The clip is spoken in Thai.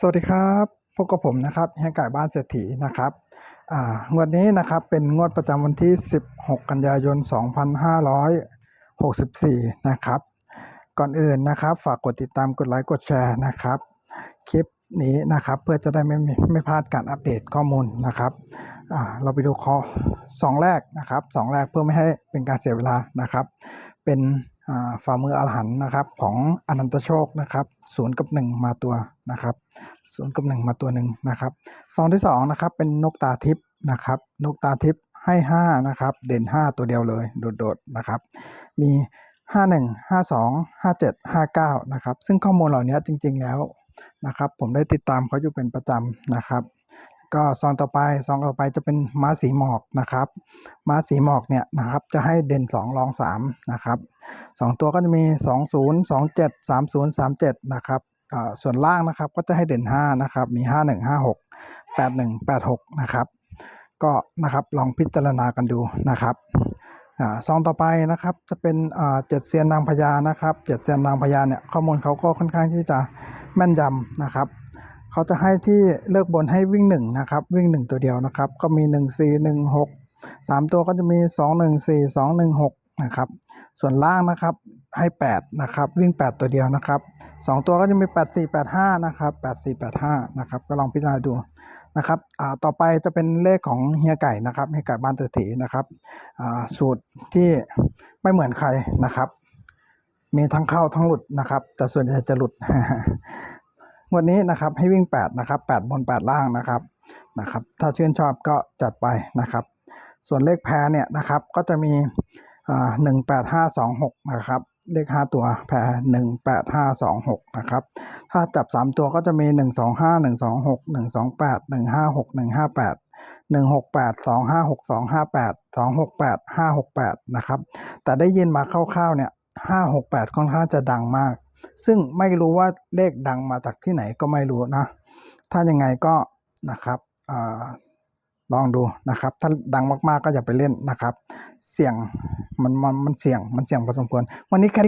สวัสดีครับพบกับผมนะครับเฮียไก่บ้านเศรษฐีนะครับงวดนี้นะครับเป็นงวดประจำวันที่ 16 กันยายน 2564 นะครับ ก่อนอื่นนะครับ ฝากกดติดตามกดไลค์กดแชร์นะครับ คลิปนี้นะครับเพื่อจะได้ไม่ไม่ไม่พลาดการอัปเดตข้อมูลนะครับเราไปดูข้อสองแรกนะครับสองแรกเพื่อไม่ให้เป็นการเสียเวลานะครับ เป็น ฝ่ามืออรหันนะครับของอนันตโชคนะครับศูนย์กับหนึ่งมาตัวนะครับศูนย์กับหนึ่งมาตัวหนึ่งนะครับซองที่สองนะครับเป็นนกตาทิพย์นะครับนกตาทิพย์ให้ห้านะครับเด่นห้าตัวเดียวเลยโดดๆนะครับมี 51 52 57 59นะครับซึ่งข้อมูลเหล่านี้จริงๆแล้วนะครับผมได้ติดตามเขาอยู่เป็นประจำนะครับ ก็ซองต่อไปซองต่อไปจะเป็นม้าสีหมอกนะครับม้าสีหมอกเนี่ยนะครับจะให้เด่น 2 รอง3นะครับสองตัวก็จะมี 20 27 30 37นะครับส่วนล่างนะครับก็จะให้เด่น 5 นะครับ มี 51 56 81 86 นะครับ ก็นะครับลองพิจารณากันดูนะครับซองต่อไปนะครับจะเป็นเจ็ดเซียนนางพญานะครับเจ็ดเซียนนางพญาเนี่ยข้อมูลเขาก็ค่อนข้างที่จะแม่นยำนะครับ เขาจะให้ที่เลือกบนให้วิ่งหนึ่งนะครับวิ่งหนึ่งตัวเดียวนะครับ ก็มีหนึ่งสี่หนึ่งหกสามตัวก็จะมีสองหนึ่งสี่สองหนึ่งหกนะครับส่วนล่างนะครับให้แปดนะครับ วิ่งแปดตัวเดียวนะครับสองตัวก็จะมีแปดสี่แปดห้านะครับแปดสี่แปดห้านะครับ ก็ลองพิจารณาดูนะครับอ่าต่อไปจะเป็นเลขของเฮียไก่นะครับเฮียไก่บ้านเตถีนะครับอ่าสูตรที่ไม่เหมือนใครนะครับ มีทั้งเข้าทั้งหลุดนะครับ แต่ส่วนใหญ่จะหลุด วดนี้นะครับให้วิ่ง 8 นะครับ 8 บน 8 ล่างนะครับนะครับ ถ้าชื่นชอบก็จัดไปนะครับ ส่วนเลขแพรเนี่ยนะครับก็จะมีอ่าหนึ่งแปดห้าสองหกนะครับเลข 5 ตัวแพรหนึ่งแปดห้าสองหกนะครับ ถ้าจับ 3 ตัวก็จะมี 1 2 5 1 2 6 1 2 8 1 5 6 1 5 8 1 6 8 2 5 6 2 5 8 2 6 8 5 6 8 นะครับ แต่ได้ยินมาคร่าวๆเนี่ย 5 6 8 ค่อนข้างจะดังมาก ซึ่งไม่รู้ว่าเลขดังมาจากที่ไหนก็ไม่รู้นะ ถ้ายังไงก็นะครับอลองดูนะครับ ถ้าดังมากๆก็อย่าไปเล่นนะครับ เสี่ยงมันมันมันเสี่ยงมันเสี่ยงพอสมควรวันนี้แค่